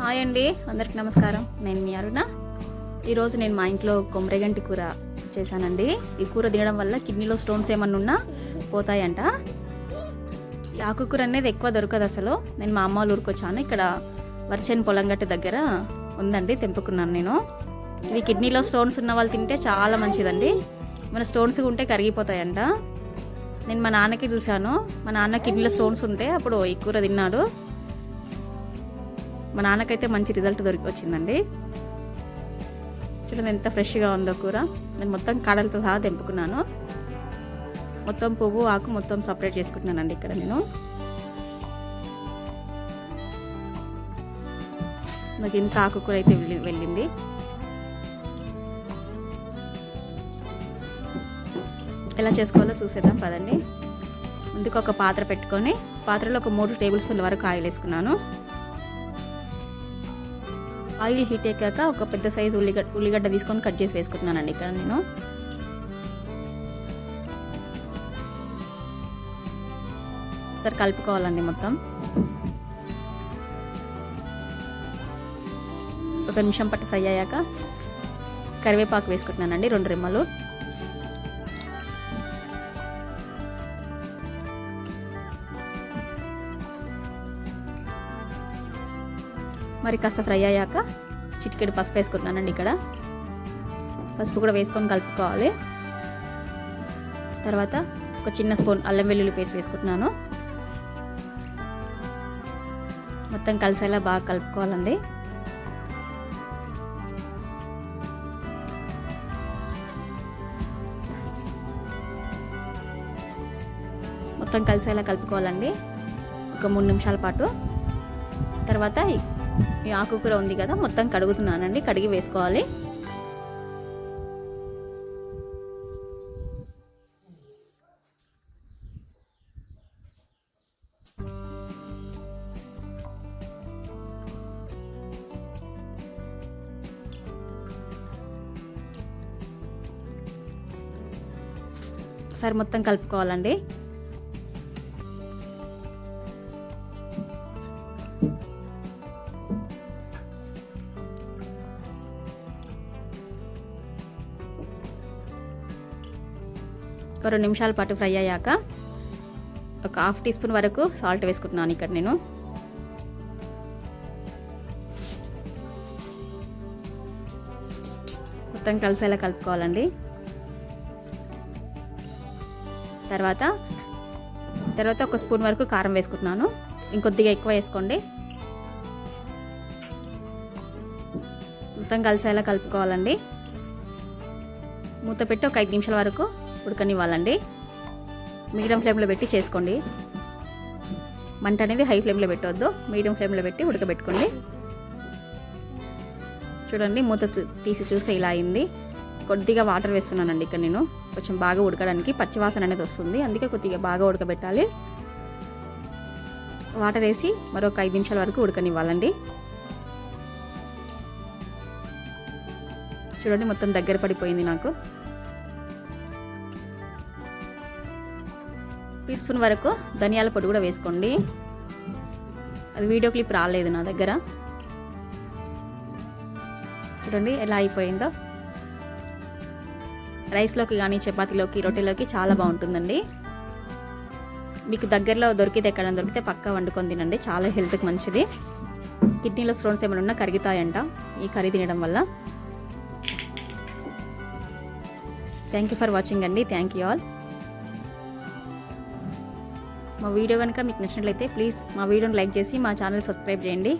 Hi అండి అందరికి నమస్కారం. నేను మీ అరుణ. ఈరోజు నేను మా ఇంట్లో కొమ్మరిగంటి కూర చేశానండి. ఈ కూర తినడం వల్ల కిడ్నీలో స్టోన్స్ ఏమన్నా ఉన్నా పోతాయంట. ఈ ఆకుకూర అనేది ఎక్కువ దొరకదు అసలు. నేను మా అమ్మ ఊరికి వచ్చాను. ఇక్కడ వర్చన్ పొలంగట్టు దగ్గర ఉందండి తెంపుకున్నాను నేను. ఇది కిడ్నీలో స్టోన్స్ ఉన్న వాళ్ళు తింటే చాలా మంచిదండి. మన స్టోన్స్ ఉంటే కరిగిపోతాయంట. నేను మా నాన్నకి చూశాను. మా నాన్న కిడ్నీలో స్టోన్స్ ఉంటే అప్పుడు ఈ కూర తిన్నాడు. మా నాన్నకైతే మంచి రిజల్ట్ దొరికి వచ్చిందండి. చూడండి ఎంత ఫ్రెష్గా ఉందో కూర. నేను మొత్తం కాడలతో సహా తెంపుకున్నాను. మొత్తం పువ్వు ఆకు మొత్తం సపరేట్ చేసుకుంటున్నానండి ఇక్కడ నేను. నాకు ఇంత ఆకుకూర అయితే వెళ్ళి వెళ్ళింది. ఎలా చేసుకోవాలో చూసేద్దాం పదండి. ముందుకు ఒక పాత్ర పెట్టుకొని పాత్రలో ఒక మూడు టేబుల్ స్పూన్ల వరకు ఆయిల్ వేసుకున్నాను ఆయిల్ హీట్ ఎక్కాక ఒక పెద్ద సైజు ఉల్లిగడ్డ ఉల్లిగడ్డ తీసుకొని కట్ చేసి వేసుకుంటున్నానండి ఇక్కడ నేను. సరే కలుపుకోవాలండి మొత్తం. ఒక నిమిషం పట్టు ఫ్రై అయ్యాక కరివేపాకు వేసుకుంటున్నానండి రెండు రెమ్మలు. మరి కాస్త ఫ్రై అయ్యాక చిటికెడు పసుపు వేసుకుంటున్నానండి ఇక్కడ. పసుపు కూడా వేసుకొని కలుపుకోవాలి. తర్వాత ఒక చిన్న స్పూన్ అల్లం వెల్లుల్లి పేస్ట్ వేసుకుంటున్నాను. మొత్తం కలిసేలా బాగా కలుపుకోవాలండి. మొత్తం కలిసేలా కలుపుకోవాలండి. ఒక మూడు నిమిషాల పాటు. తర్వాత ఈ ఆకుకూర ఉంది కదా మొత్తం కడుగుతున్నానండి కడిగి వేసుకోవాలి. ఒకసారి మొత్తం కలుపుకోవాలండి. రెండు నిమిషాల పాటు ఫ్రై అయ్యాక ఒక హాఫ్ టీ స్పూన్ వరకు సాల్ట్ వేసుకుంటున్నాను ఇక్కడ నేను. మొత్తం కలిసేలా కలుపుకోవాలండి. తర్వాత తర్వాత ఒక స్పూన్ వరకు కారం వేసుకుంటున్నాను. ఇంకొద్దిగా ఎక్కువ వేసుకోండి. మొత్తం కలిసేలా కలుపుకోవాలండి. మూత పెట్టి ఒక ఐదు నిమిషాల వరకు ఉడకనివ్వాలండి. మీడియం ఫ్లేమ్లో పెట్టి చేసుకోండి. మంట అనేది హై ఫ్లేమ్లో పెట్టవద్దు మీడియం ఫ్లేమ్లో పెట్టి ఉడకబెట్టుకోండి. చూడండి మూత తీసి చూస్తే ఇలా అయింది. కొద్దిగా వాటర్ వేస్తున్నానండి ఇక్కడ నేను. కొంచెం బాగా ఉడకడానికి పచ్చివాసన అనేది వస్తుంది. అందుకే కొద్దిగా బాగా ఉడకబెట్టాలి. వాటర్ వేసి మరొక ఐదు నిమిషాల వరకు ఉడకనివ్వాలండి. చూడండి మొత్తం దగ్గర పడిపోయింది నాకు. టీ స్పూన్ వరకు ధనియాల పొడి కూడా వేసుకోండి. అది వీడియో క్లిప్ రాలేదు నా దగ్గర. చూడండి ఎలా అయిపోయిందో. రైస్లోకి కానీ చపాతీలోకి రొట్టెలోకి చాలా బాగుంటుందండి. మీకు దగ్గరలో దొరికితే ఎక్కడ దొరికితే పక్కా వండుకొని తినండి. చాలా హెల్త్కి మంచిది. కిడ్నీలో స్టోన్స్ ఏమైనా ఉన్నా కరుగుతాయంట ఈ కర్రీ తినడం వల్ల. థ్యాంక్ యూ ఫర్ వాచింగ్ అండి. థ్యాంక్ యూ ఆల్ మా వీడియో కనుక మీకు నచ్చినట్లయితే ప్లీజ్ మా వీడియోని లైక్ చేసి మా ఛానల్ సబ్స్క్రైబ్ చేయండి.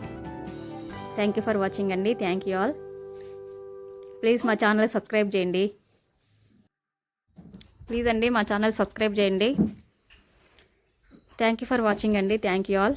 థ్యాంక్ యూ ఫర్ వాచింగ్ అండి. థ్యాంక్ యూ ఆల్ ప్లీజ్ మా ఛానల్ సబ్స్క్రైబ్ చేయండి. ప్లీజ్ అండి మా ఛానల్ సబ్స్క్రైబ్ చేయండి. థ్యాంక్ యూ ఫర్ వాచింగ్ అండి. Thank you all